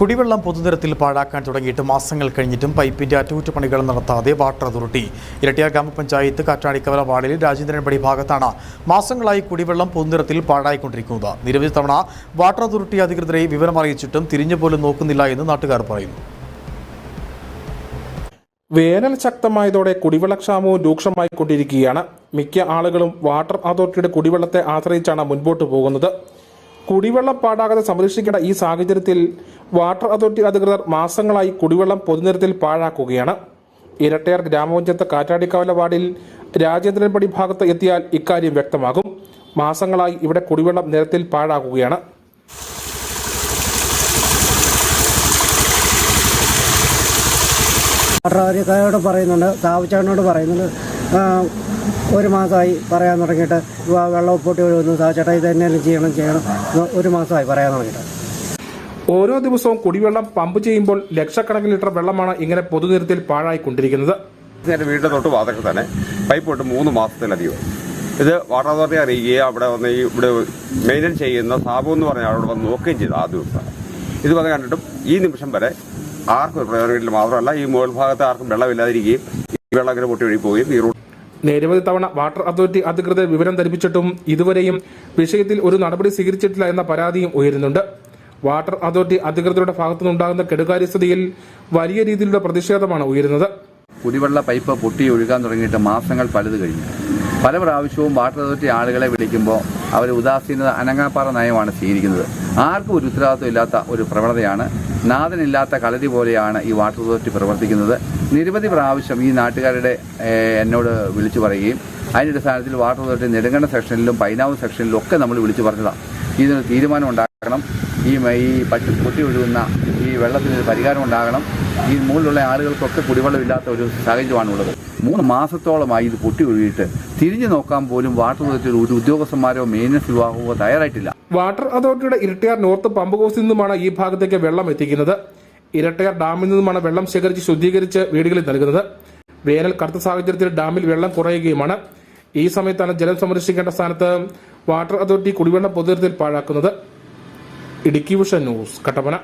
കുടിവെള്ളം പൊതുനിരത്തിൽ പാഴാക്കാൻ തുടങ്ങിയിട്ട് മാസങ്ങൾ കഴിഞ്ഞിട്ടും പൈപ്പിന്റെ അറ്റകുറ്റപ്പണികൾ നടത്താതെ വാട്ടർ അതോറിറ്റി. ഇരട്ടിയാർ ഗ്രാമപഞ്ചായത്ത് കാറ്റാടിക്കവല വാർഡിൽ രാജേന്ദ്രൻപടി ഭാഗത്താണ് മാസങ്ങളായി കുടിവെള്ളം പൊതുനിരത്തിൽ പാഴായിക്കൊണ്ടിരിക്കുന്നത്. നിരവധി തവണ വാട്ടർ അതോറിറ്റി അധികൃതരെ വിവരം അറിയിച്ചിട്ടും തിരിഞ്ഞുപോലും നോക്കുന്നില്ല എന്ന് നാട്ടുകാർ പറയുന്നു. വേനൽ ശക്തമായതോടെ കുടിവെള്ളക്ഷാമവും രൂക്ഷമായിക്കൊണ്ടിരിക്കുകയാണ്. മിക്ക ആളുകളും വാട്ടർ അതോറിറ്റിയുടെ കുടിവെള്ളത്തെ ആശ്രയിച്ചാണ് മുൻപോട്ട് പോകുന്നത്. കുടിവെള്ളം പാടാകാതെ സംരക്ഷിക്കേണ്ട ഈ സാഹചര്യത്തിൽ വാട്ടർ അതോറിറ്റി അധികൃതർ മാസങ്ങളായി കുടിവെള്ളം പൊതുനിരത്തിൽ പാഴാക്കുകയാണ്. ഇരട്ടയാർ ഗ്രാമപഞ്ചായത്ത് കാറ്റാടിക്കാവല വാർഡിൽ രാജേന്ദ്രൻപടി ഭാഗത്ത് എത്തിയാൽ ഇക്കാര്യം വ്യക്തമാകും. മാസങ്ങളായി ഇവിടെ കുടിവെള്ളം നിരത്തിൽ പാഴാക്കുകയാണ് പട്ടണക്കാരോട് പറയുന്നുണ്ട് താവച്ചാടിനോട് പറയുന്നുണ്ട്. ഒരു മാസമായി പറയാൻ തുടങ്ങിയിട്ട് വ- വെള്ളം പൊട്ടി ഒഴുകുന്നു ചേട്ടാ ഇത് തന്നെയല്ലേ ചെയ്യണം ചെയ്യണം. ഒരു മാസമായി പറയാൻ തുടങ്ങിയിട്ട്. ഓരോ ദിവസവും കുടിവെള്ളം പമ്പ് ചെയ്യുമ്പോൾ ലക്ഷക്കണക്കിന് ലിറ്റർ വെള്ളമാണ് ഇങ്ങനെ പൊതുനിരത്തിൽ പാഴായിക്കൊണ്ടിരിക്കുന്നത്. എന്റെ വീടിന്റെ തൊട്ട് വാതൊക്കെ തന്നെ പൈപ്പ് ഇട്ട് മൂന്ന് മാസത്തിലധികം. ഇത് വാട്ടർ അതോറിറ്റി അറിയിക്കുകയും അവിടെ വന്ന് ഈ ഇവിടെ മെയിന്റൈൻ ചെയ്യുന്ന സാബു എന്ന് പറഞ്ഞ അവിടെ വന്ന് നോക്കുകയും ചെയ്തു ആ ദിവസം. ഇത് വന്ന് കണ്ടിട്ടും ഈ നിമിഷം വരെ ആർക്കും ഒരു പ്രയോജനമില്ല മാത്രമല്ല ഈ മുകൾ ഭാഗത്ത് ആർക്കും വെള്ളമില്ലാതിരിക്കുകയും ഈ വെള്ളം അങ്ങനെ പൊട്ടി ഒഴുകി പോവുകയും ഈ റോഡ് നിരവധി തവണ വാട്ടർ അതോറിറ്റി അധികൃതർ വിവരം ധരിപ്പിച്ചിട്ടും ഇതുവരെയും വിഷയത്തിൽ ഒരു നടപടി സ്വീകരിച്ചിട്ടില്ല എന്ന പരാതിയും ഉയരുന്നുണ്ട്. വാട്ടർ അതോറിറ്റി അധികൃതരുടെ ഭാഗത്തുനിന്നുണ്ടാകുന്ന കെടുകാര്യസ്ഥതയിൽ വലിയ രീതിയിലുള്ള പ്രതിഷേധമാണ് ഉയരുന്നത്. കുടിവെള്ള പൈപ്പ് പൊട്ടി ഒഴുകാൻ തുടങ്ങിയിട്ട് മാസങ്ങൾ പലത് കഴിഞ്ഞു. പല പ്രാവശ്യവും വാട്ടർ അതോറിറ്റി ആളുകളെ വിളിക്കുമ്പോൾ അവർ ഉദാസീനത അനങ്ങാപ്പാറ നയമാണ് സ്വീകരിക്കുന്നത്. ആർക്കും ഒരു ഉത്തരവാദിത്വം ഇല്ലാത്ത ഒരു പ്രവണതയാണ്. നാഥനില്ലാത്ത കളരി പോലെയാണ് ഈ വാട്ടർ അതോറിറ്റി പ്രവർത്തിക്കുന്നത്. നിരവധി പ്രാവശ്യം ഈ നാട്ടുകാരുടെ എന്നോട് വിളിച്ചു പറയുകയും അതിന്റെ അടിസ്ഥാനത്തിൽ വാട്ടർ അതോറിറ്റി നെടുങ്കണ്ട സെക്ഷനിലും പൈനാവ് സെക്ഷനിലും ഒക്കെ നമ്മൾ വിളിച്ചു പറഞ്ഞതാണ് ഇതിനൊരു തീരുമാനം ഉണ്ടാക്കണം ഈ ഈ പട്ടി പൊട്ടി ഒഴുകുന്ന ഈ വെള്ളത്തിന് ഒരു പരിഹാരം ഉണ്ടാകണം. ഈ മുകളിലുള്ള ആളുകൾക്കൊക്കെ കുടിവെള്ളമില്ലാത്ത ഒരു സാഹചര്യമാണുള്ളത്. മൂന്ന് മാസത്തോളമായി ഇത് പൊട്ടി ഒഴുകിയിട്ട് തിരിഞ്ഞു നോക്കാൻ പോലും വാട്ടർ അതോറിറ്റിയുടെ ഒരു ഉദ്യോഗസ്ഥന്മാരോ മെയിനൻസ് വിഭാഗമോ തയ്യാറായിട്ടില്ല. വാട്ടർ അതോറിറ്റിയുടെ ഇരട്ടിയാർ നോർത്ത് പമ്പ് ഹൗസിൽ നിന്നുമാണ് ഈ ഭാഗത്തേക്ക് വെള്ളം എത്തിക്കുന്നത്. ഇരട്ടയാർ ഡാമിൽ നിന്നുമാണ് വെള്ളം ശേഖരിച്ച് ശുദ്ധീകരിച്ച് വീടുകളിൽ നൽകുന്നത്. വേനൽ കടുത്ത സാഹചര്യത്തിൽ ഡാമിൽ വെള്ളം കുറയുകയുമാണ്. ഈ സമയത്താണ് ജലം സംരക്ഷിക്കേണ്ട സ്ഥാനത്ത് വാട്ടർ അതോറിറ്റി കുടിവെള്ളം പൊതുതരത്തിൽ പാഴാക്കുന്നത്. Idukki vision news Kattappana.